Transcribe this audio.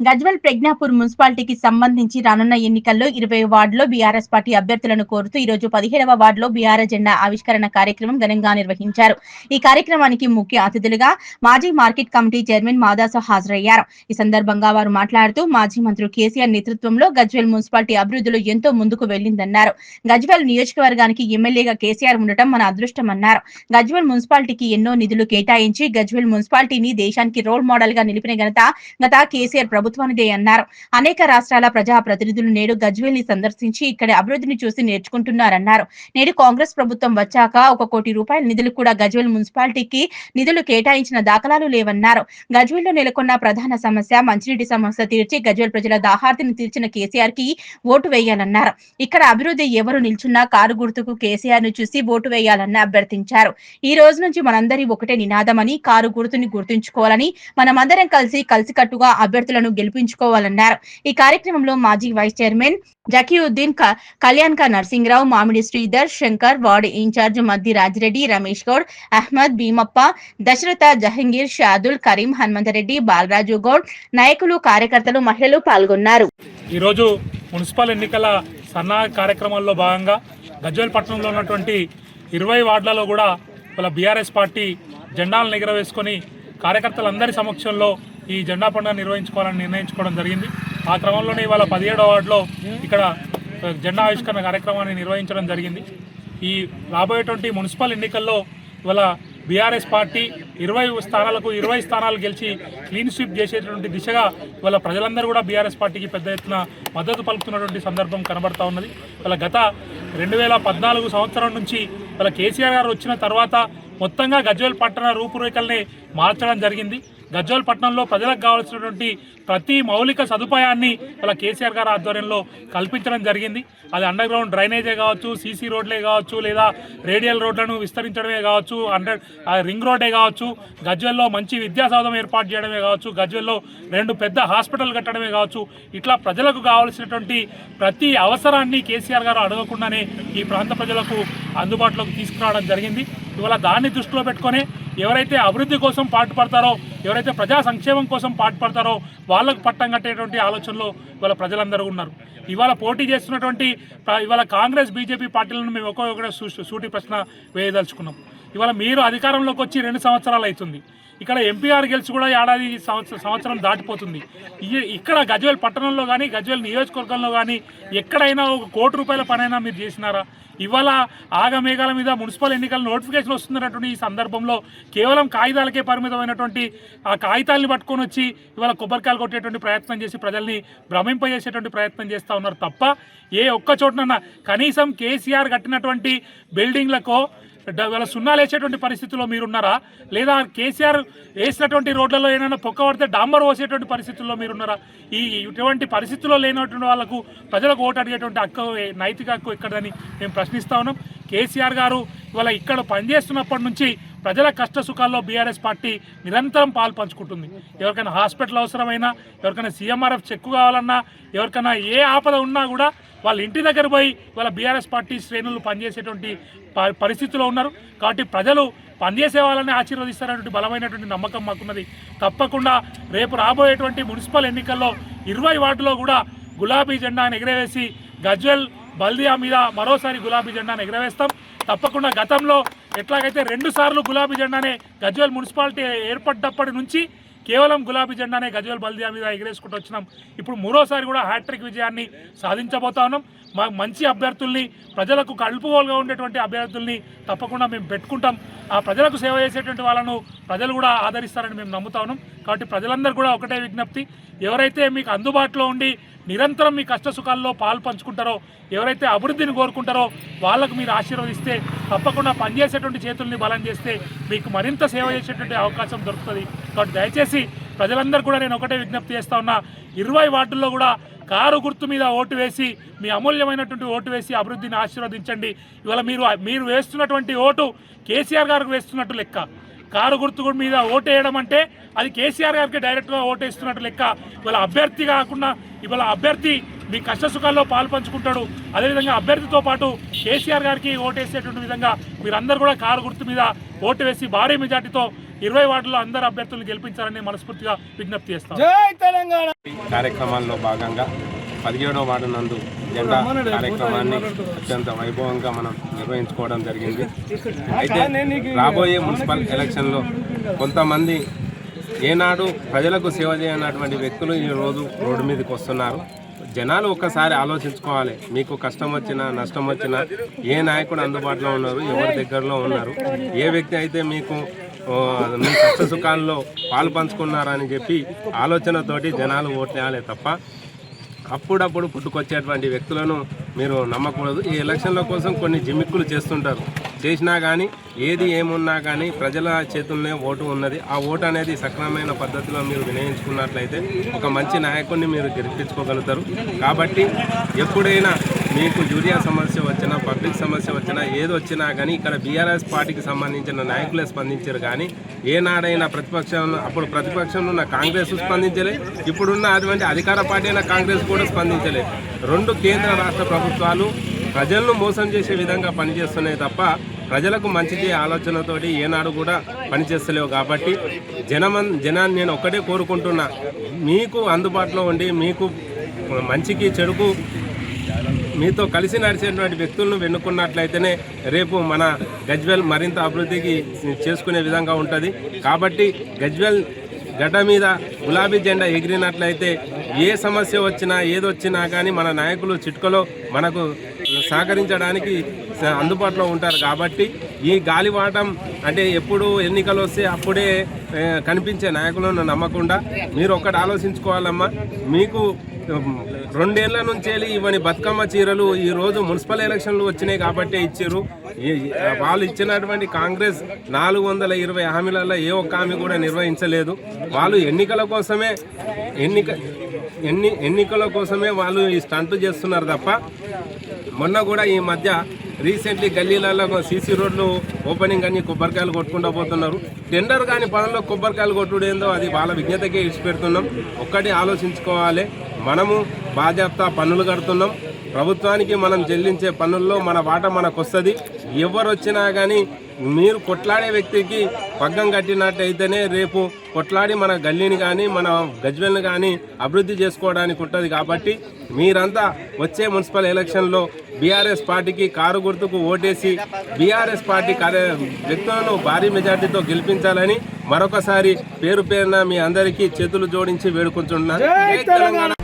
గజ్వల్ ప్రజ్ఞాపూర్ మున్సిపాలిటీకి సంబంధించి రానున్న ఎన్నికల్లో ఇరవై వార్డులో బీఆర్ఎస్ పార్టీ అభ్యర్థులను కోరుతూ ఈ రోజు పదిహేడవ వార్డులో బీఆర్ఎస్ జెండా ఆవిష్కరణ కార్యక్రమం ఘనంగా నిర్వహించారు. ఈ కార్యక్రమానికి ముఖ్య అతిథులుగా మాజీ మార్కెట్ కమిటీ చైర్మన్ మాదాసో హాజరయ్యారు. ఈ సందర్భంగా వారు మాట్లాడుతూ మాజీ మంత్రి కేసీఆర్ నేతృత్వంలో గజ్వెల్ మున్సిపాలిటీ అభివృద్ధిలో ఎంతో ముందుకు వెళ్ళిందన్నారు గజ్వెల్ నియోజకవర్గానికి ఎమ్మెల్యేగా కేసీఆర్ ఉండటం మన అదృష్టమన్నారు గజ్వెల్ మున్సిపాలిటీకి ఎన్నో నిధులు కేటాయించి గజ్వెల్ మున్సిపాలిటీని దేశానికి రోల్ మోడల్గా నిలిపిన ఘనత గత కేసీఆర్ ప్రభుత్వానిదే అన్నారు. అనేక రాష్ట్రాల ప్రజా ప్రతినిధులు నేడు గజ్వేల్ని సందర్శించి ఇక్కడ అభివృద్ధిని చూసి నేర్చుకుంటున్నారన్నారు. నేడు కాంగ్రెస్ ప్రభుత్వం వచ్చాక ఒక కోటి రూపాయల నిధులు కూడా గజ్వేల్ మున్సిపాలిటీకి నిధులు కేటాయించిన దాఖలాలు లేవన్నారు. గజ్వేల్లో నెలకొన్న ప్రధాన సమస్య మంచినీటి సమస్య తీర్చి గజ్వేల్ ప్రజల దాహార్తిని తీర్చిన కేసీఆర్కి ఓటు వేయాలన్నారు. ఇక్కడ అభివృద్ధి ఎవరు నిల్చున్నా కారు గుర్తుకు కేసీఆర్ను చూసి ఓటు వేయాలని అభ్యర్థించారు. ఈ రోజు నుంచి మనందరి ఒకటే నినాదమని కారు గుర్తుని గుర్తుంచుకోవాలని మనమందరం కలిసి కలిసికట్టుగా అభ్యర్థులను గెలిపించుకోవాలన్నారు. ఈ కార్యక్రమంలో మాజీ వైస్ చైర్మన్ జకీయుద్దీన్ క- కళ్యాణ్ క నరసింహరావు మామిడి శ్రీధర్ శంకర్ వార్డు ఇన్ఛార్జ్ మద్ది రాజిరెడ్డి రమేష్ గౌడ్ అహ్మద్ భీమప్ప దశరథ జహంగీర్ షాదుల్ కరీం హనుమంతరెడ్డి బాలరాజు గౌడ్ నాయకులు కార్యకర్తలు మహిళలు పాల్గొన్నారు. ఈరోజు మున్సిపల్ ఎన్నికల సన్నా కార్యక్రమాల్లో భాగంగా గజ్వేల్ పట్టణంలో ఉన్నటువంటి ఇరవై వార్డులలో కూడా వాళ్ళ బీఆర్ఎస్ పార్టీ జెండాలను ఎగరవేసుకొని కార్యకర్తలందరి సమక్షంలో ఈ జెండా పండుగ నిర్వహించుకోవాలని నిర్ణయించుకోవడం జరిగింది. ఆ క్రమంలోనే ఇవాళ పదిహేడవ వార్డులో ఇక్కడ జెండా ఆవిష్కరణ కార్యక్రమాన్ని నిర్వహించడం జరిగింది. ఈ రాబోయేటువంటి మున్సిపల్ ఎన్నికల్లో ఇవాళ బీఆర్ఎస్ పార్టీ ఇరవై స్థానాలకు ఇరవై స్థానాలు గెలిచి క్లీన్ స్వీప్ చేసేటువంటి దిశగా ఇవాళ ప్రజలందరూ కూడా బీఆర్ఎస్ పార్టీకి పెద్ద ఎత్తున మద్దతు పలుకుతున్నటువంటి సందర్భం కనబడతా ఉన్నది. ఇవాళ గత రెండు వేల పద్నాలుగు సంవత్సరం నుంచి ఇవాళ కేసీఆర్ గారు వచ్చిన తర్వాత మొత్తంగా గజ్వేల్ పట్టణ రూపురేఖల్ని మార్చడం జరిగింది. గజ్వేల్ పట్టణంలో ప్రజలకు కావాల్సినటువంటి ప్రతి మౌలిక సదుపాయాన్ని ఇలా కేసీఆర్ గారి ఆధ్వర్యంలో కల్పించడం జరిగింది. అది అండర్ గ్రౌండ్ డ్రైనేజే కావచ్చు సీసీ రోడ్లే కావచ్చు లేదా రేడియల్ రోడ్లను విస్తరించడమే కావచ్చు అండర్ రింగ్ రోడ్డే కావచ్చు గజ్వెల్లో మంచి విద్యాసౌధం ఏర్పాటు చేయడమే కావచ్చు గజ్వెల్లో రెండు పెద్ద హాస్పిటల్ కట్టడమే కావచ్చు ఇట్లా ప్రజలకు కావాల్సినటువంటి ప్రతి అవసరాన్ని కేసీఆర్ గారు అడగకుండానే ఈ ప్రాంత ప్రజలకు అందుబాటులోకి తీసుకురావడం జరిగింది. ఇవాళ దాన్ని దృష్టిలో పెట్టుకొని ఎవరైతే అభివృద్ధి కోసం పాటుపడతారో ఎవరైతే ప్రజా సంక్షేమం కోసం పాటుపడతారో వాళ్ళకు పట్టం కట్టేటువంటి ఆలోచనలో ఇవాళ ప్రజలందరూ ఉన్నారు. ఇవాళ పోటీ చేస్తున్నటువంటి ఇవాళ కాంగ్రెస్ బీజేపీ పార్టీలను మేము ఒక్కొక్కటి సూటి ప్రశ్న వేయదలుచుకున్నాం. ఇవాళ మీరు అధికారంలోకి వచ్చి రెండు సంవత్సరాలు అవుతుంది. ఇక్కడ ఎంపీఆర్ గెలిచి కూడా ఏడాది సంవత్సరం సంవత్సరం దాటిపోతుంది. ఇక్కడ గజ్వేల్ పట్టణంలో కానీ గజ్వేల్ నియోజకవర్గంలో కానీ ఎక్కడైనా ఒక కోటి రూపాయల పనైనా మీరు చేసినారా? ఇవాళ ఆగమేఘాల మీద మున్సిపల్ ఎన్నికల నోటిఫికేషన్ వస్తున్నటువంటి ఈ సందర్భంలో కేవలం కాగితాలకే పరిమితమైనటువంటి ఆ కాగితాలని పట్టుకొని వచ్చి ఇవాళ కొబ్బరికాయలు కొట్టేటువంటి ప్రయత్నం చేసి ప్రజల్ని భ్రమింపజేసేటువంటి ప్రయత్నం చేస్తూ ఉన్నారు తప్ప ఏ ఒక్క చోటనన్నా కనీసం కేసీఆర్ కట్టినటువంటి బిల్డింగ్లకో డ- వాళ్ళ సున్నాలు వేసేటువంటి పరిస్థితిలో మీరున్నారా? లేదా కేసీఆర్ వేసినటువంటి రోడ్లలో ఏమైనా పొక్క పడితే డాంబర్ పోసేటువంటి పరిస్థితుల్లో మీరున్నారా? ఈ ఇటువంటి పరిస్థితుల్లో లేనటువంటి వాళ్ళకు ప్రజలకు ఓటు అడిగేటువంటి హక్కు నైతిక హక్కు ఎక్కడని మేము ప్రశ్నిస్తా ఉన్నాం. కేసీఆర్ గారు ఇవాళ ఇక్కడ పనిచేస్తున్నప్పటి నుంచి ప్రజల కష్ట సుఖాల్లో బీఆర్ఎస్ పార్టీ నిరంతరం పాలు పంచుకుంటుంది. ఎవరికైనా హాస్పిటల్ అవసరమైనా ఎవరికైనా సీఎంఆర్ఎఫ్ చెక్కు కావాలన్నా ఎవరికైనా ఏ ఆపద ఉన్నా కూడా వాళ్ళ ఇంటి దగ్గర పోయి వాళ్ళ బీఆర్ఎస్ పార్టీ శ్రేణులు పనిచేసేటువంటి ప- పరిస్థితిలో ఉన్నారు. కాబట్టి ప్రజలు పనిచేసే వాళ్ళని ఆశీర్వదిస్తారనేటువంటి బలమైనటువంటి నమ్మకం మాకున్నది. తప్పకుండా రేపు రాబోయేటువంటి మున్సిపల్ ఎన్నికల్లో ఇరవై వార్డులో కూడా గులాబీ జెండాను ఎగరవేసి గజ్వెల్ బల్దియా మీద మరోసారి గులాబీ జెండాను ఎగరవేస్తాం. తప్పకుండా గతంలో ఎట్లాగైతే రెండు సార్లు గులాబీ జెండానే గజ్వేల్ మున్సిపాలిటీ ఏర్పడ్డప్పటి నుంచి కేవలం గులాబీ జెండానే గజ్వేల్ బల్దియా మీద ఎగిరేసుకుంటూ వచ్చినాం. ఇప్పుడు మూడోసారి కూడా హ్యాట్రిక్ విజయాన్ని సాధించబోతా ఉన్నాం. మా మంచి అభ్యర్థుల్ని ప్రజలకు కలుపుగోలుగా ఉండేటువంటి అభ్యర్థుల్ని తప్పకుండా మేము పెట్టుకుంటాం. ఆ ప్రజలకు సేవ చేసేటువంటి వాళ్ళను ప్రజలు కూడా ఆదరిస్తారని మేము నమ్ముతా ఉన్నాం. కాబట్టి ప్రజలందరూ కూడా ఒకటే విజ్ఞప్తి ఎవరైతే మీకు అందుబాటులో ఉండి నిరంతరం మీ కష్ట సుఖాల్లో పాలు పంచుకుంటారో ఎవరైతే అభివృద్ధిని కోరుకుంటారో వాళ్ళకు మీరు ఆశీర్వదిస్తే తప్పకుండా పనిచేసేటువంటి చేతుల్ని బలం చేస్తే మీకు మరింత సేవ చేసేటువంటి అవకాశం దొరుకుతుంది. కాబట్టి దయచేసి ప్రజలందరూ కూడా నేను ఒకటే విజ్ఞప్తి చేస్తా ఉన్నా ఇరవై వార్డుల్లో కూడా కారు గుర్తు మీద ఓటు వేసి మీ అమూల్యమైనటువంటి ఓటు వేసి అభివృద్ధిని ఆశీర్వదించండి. ఇవాళ మీరు మీరు వేస్తున్నటువంటి ఓటు కేసీఆర్ గారికి వేస్తున్నట్టు లెక్క. కారు గుర్తు మీద ఓటు వేయడం అంటే అది కేసీఆర్ గారికి డైరెక్ట్గా ఓటు వేస్తున్నట్టు లెక్క. ఇవాళ అభ్యర్థి కాకుండా ఇవాళ అభ్యర్థి మీ కష్ట సుఖాల్లో పాలు పంచుకుంటాడు. అదేవిధంగా అభ్యర్థితో పాటు కేసీఆర్ గారికి ఓటేసేటువంటి విధంగా మీరందరూ కూడా కారు గుర్తు మీద ఓటు వేసి భారీ మెజార్టీతో ఇరవై వార్డులో అందరు అభ్యర్థులను గెలిపించాలని మనస్ఫూర్తిగా విజ్ఞప్తి చేస్తాం. కార్యక్రమాల్లో భాగంగా పదిహేడవ వార్డు నందు జెండా కార్యక్రమాన్ని అత్యంత వైభవంగా మనం నిర్వహించుకోవడం జరిగింది. అయితే రాబోయే మున్సిపల్ ఎలక్షన్లో కొంతమంది ఏనాడు ప్రజలకు సేవ చేయనటువంటి వ్యక్తులు ఈ రోజు రోడ్డు మీదకి వస్తున్నారు. జనాలు ఒక్కసారి ఆలోచించుకోవాలి. మీకు కష్టం వచ్చినా నష్టం వచ్చినా ఏ నాయకుడు అందుబాటులో ఉన్నారు ఎవరి దగ్గరలో ఉన్నారు ఏ వ్యక్తి అయితే మీకు కష్ట సుఖాల్లో పాలు పంచుకున్నారని చెప్పి ఆలోచనతోటి జనాలు ఓట్లేయాలి తప్ప అప్పుడప్పుడు పుట్టుకొచ్చేటువంటి వ్యక్తులను మీరు నమ్మకూడదు. ఈ ఎలక్షన్ల కోసం కొన్ని జిమ్మిక్కులు చేస్తుంటారు. చేసినా కానీ ఏది ఏమున్నా కానీ ప్రజల చేతుల్లోనే ఓటు ఉన్నది. ఆ ఓటు అనేది సక్రమమైన పద్ధతిలో మీరు వినియోగించుకున్నట్లయితే ఒక మంచి నాయకుడిని మీరు గెలిపించుకోగలుగుతారు. కాబట్టి ఎప్పుడైనా మీకు యూరియా సమస్య వచ్చినా పబ్లిక్ సమస్య వచ్చినా ఏది వచ్చినా కానీ ఇక్కడ బీఆర్ఎస్ పార్టీకి సంబంధించిన నాయకులే స్పందించారు కానీ ఏనాడైనా ప్రతిపక్షంలో అప్పుడు ప్రతిపక్షంలో ఉన్న కాంగ్రెస్ స్పందించలే ఇప్పుడున్న అటువంటి అధికార పార్టీ అయిన కాంగ్రెస్ కూడా స్పందించలే. రెండు కేంద్ర రాష్ట్ర ప్రభుత్వాలు ప్రజలను మోసం చేసే విధంగా పనిచేస్తున్నాయి తప్ప ప్రజలకు మంచిది ఆలోచనతోటి ఏనాడు కూడా పనిచేస్తలేవు కాబట్టి జనమన్ జనాన్ని నేను ఒక్కటే కోరుకుంటున్నా. మీకు అందుబాటులో ఉండి మీకు మంచికి చెడుకు మీతో కలిసి నడిచేటువంటి వ్యక్తులను వెన్నుకున్నట్లయితేనే రేపు మన గజ్వెల్ మరింత అభివృద్ధికి చేసుకునే విధంగా ఉంటుంది. కాబట్టి గజ్వెల్ గడ్డ మీద గులాబీ జెండా ఎగిరినట్లయితే ఏ సమస్య వచ్చినా ఏదొచ్చినా కానీ మన నాయకులు చిట్కలో మనకు సహకరించడానికి అందుబాటులో ఉంటారు. కాబట్టి ఈ గాలివాటం అంటే ఎప్పుడు ఎన్నికలు వస్తే అప్పుడే కనిపించే నాయకులను నమ్మకుండా మీరు ఒక్కటి ఆలోచించుకోవాలమ్మా. మీకు రెండేళ్ళ నుంచి వెళ్ళి ఇవని బతుకమ్మ చీరలు ఈ రోజు మున్సిపల్ ఎలక్షన్లు వచ్చినాయి కాబట్టి ఇచ్చారు ఈ- వాళ్ళు ఇచ్చినటువంటి కాంగ్రెస్ నాలుగు వందల ఇరవై హామీలలో ఏ ఒక్క హామీ కూడా నిర్వహించలేదు. వాళ్ళు ఎన్నికల కోసమే ఎన్నిక ఎన్ని ఎన్నికల కోసమే వాళ్ళు ఈ స్టంట్ చేస్తున్నారు తప్ప మొన్న కూడా ఈ మధ్య రీసెంట్లీ గల్లీలలో సీసీ రోడ్లు ఓపెనింగ్ అని కొబ్బరికాయలు కొట్టుకుంటూ పోతున్నారు. టెండర్ కాని పనుల్లో కొబ్బరికాయలు కొట్టుడు ఏందో అది వాళ్ళ విజ్ఞతకే ఇచ్చిపెడుతున్నాం ఒక్కటి ఆలోచించుకోవాలి. మనము బాధ్యత పన్నులు కడుతున్నాం. ప్రభుత్వానికి మనం చెల్లించే పన్నుల్లో మన వాట మనకు వస్తుంది ఎవరు వచ్చినా కానీ మీరు కొట్లాడే వ్యక్తికి పగ్గం కట్టినట్టయితేనే రేపు కొట్లాడి మన గల్లీని కానీ మన గజ్వెల్ని కానీ అభివృద్ధి చేసుకోవడానికి ఉంటుంది కాబట్టి మీరంతా వచ్చే మున్సిపల్ ఎలక్షన్లో బీఆర్ఎస్ పార్టీకి కారు గుర్తుకు ఓటేసి బీఆర్ఎస్ పార్టీ కార్య వ్యక్తులను భారీ మెజార్టీతో గెలిపించాలని మరొకసారి పేరు పేరున మీ అందరికీ చేతులు జోడించి వేడుకుంటున్నాను.